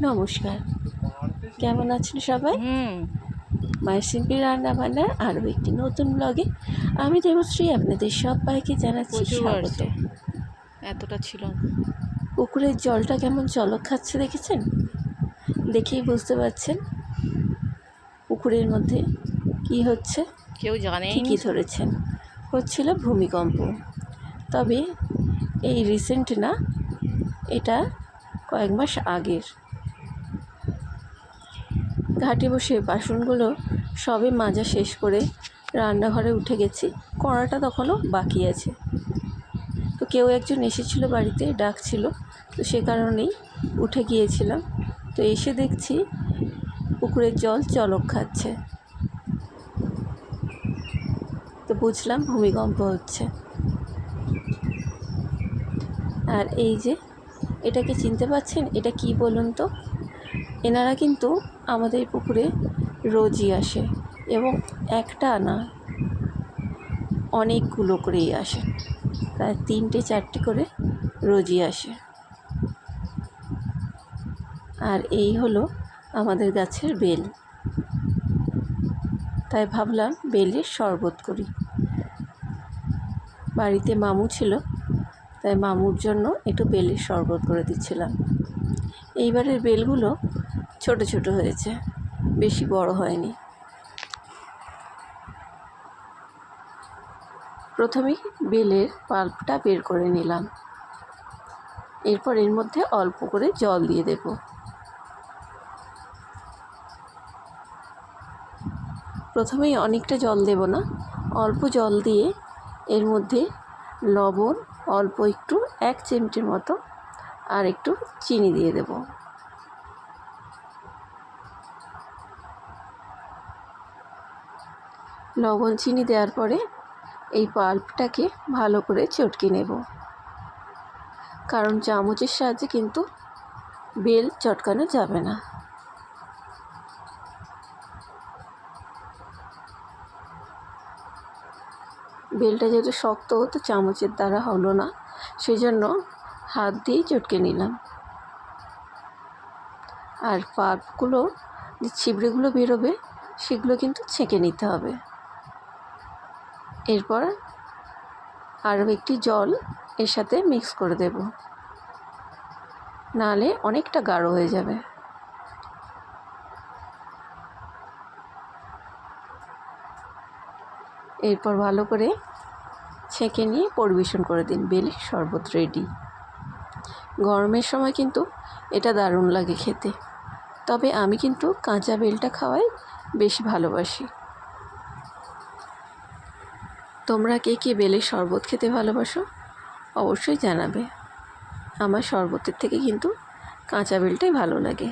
নমস্কার। কেমন আছেন সবাই? মায়ের সিম্পি রান্না বান্নার আরও একটি নতুন ব্লগে আমি দেবশ্রী আপনাদের সবাইকে জানাচ্ছি স্বাগত। এতটা ছিল। পুকুরের জলটা কেমন চলক খাচ্ছে দেখেছেন? দেখেই বুঝতে পারছেন পুকুরের মধ্যে কি হচ্ছে? কেউ জানেই ঠিকই ধরেছেন। হচ্ছিল ভূমিকম্প। তবে এই রিসেন্ট না এটা কয়েক মাস আগের। ঘাটে বসে বাসনগুলো সবে মাজা শেষ করে রান্নাঘরে উঠে গেছি। কড়াটা তখনও বাকি আছে। তো কেউ একজন এসেছিল বাড়িতে, ডাকছিল। তো সে কারণেই উঠে গিয়েছিলাম। তো এসে দেখছি পুকুরের জল চলক খাচ্ছে। তো বুঝলাম ভূমিকম্প হচ্ছে। আর এই যে এটাকে চিনতে পারছেন এটা কি বলুন তো? এনারা কিন্তু আমাদের পুকুরে রোজই আসে এবং একটা না অনেকগুলো করেই আসে। প্রায় তিনটে চারটে করে রোজই আসে। আর এই হলো আমাদের গাছের বেল। তাই ভাবলাম বেলের শরবত করি। বাড়িতে মামু ছিল, তাই মামুর জন্য একটু বেলের শরবত করে দিচ্ছিলাম। এইবারের বেলগুলো ছোট ছোট হয়েছে, বেশি বড় হয়নি। প্রথমেই বেলের পাল্পটা বের করে নিলাম। এরপর এর মধ্যে অল্প করে জল দিয়ে দেব। প্রথমেই অনেকটা জল দেব না, অল্প জল দিয়ে এর মধ্যে লবণ অল্প একটু, এক চিমটির মতো, আর একটু চিনি দিয়ে দেব। লবণ চিনি দেওয়ার পরে এই পাল্পটাকে ভালো করে চটকে নেব। কারণ চামচের সাহায্যে কিন্তু বেল চটকানো যাবে না। বেলটা যেহেতু শক্ত, তো চামচের দ্বারা হলো না সেই জন্য হাত দিয়েই চটকে নিলাম। আর পাল্পগুলো যে ছিবড়েগুলো বেরোবে, সেগুলো কিন্তু ছেঁকে নিতে হবে। এরপর আরও একটি জল এর সাথে মিক্স করে দেব। নাহলে অনেকটা গাঢ় হয়ে যাবে। এরপর ভালো করে ছেঁকে নিয়ে পরিবেশন করে দিন বেলের শরবত রেডি গরমের সময় কিন্তু এটা দারুণ লাগে খেতে। তবে আমি কিন্তু কাঁচা বেলটা খাওয়াই বেশি ভালোবাসি। তোমরা কে কে বেলের শরবত খেতে ভালোবাসো? অবশ্যই জানাবে। আমার শরবতের থেকে কিন্তু কাঁচা বেলটাই ভালো লাগে।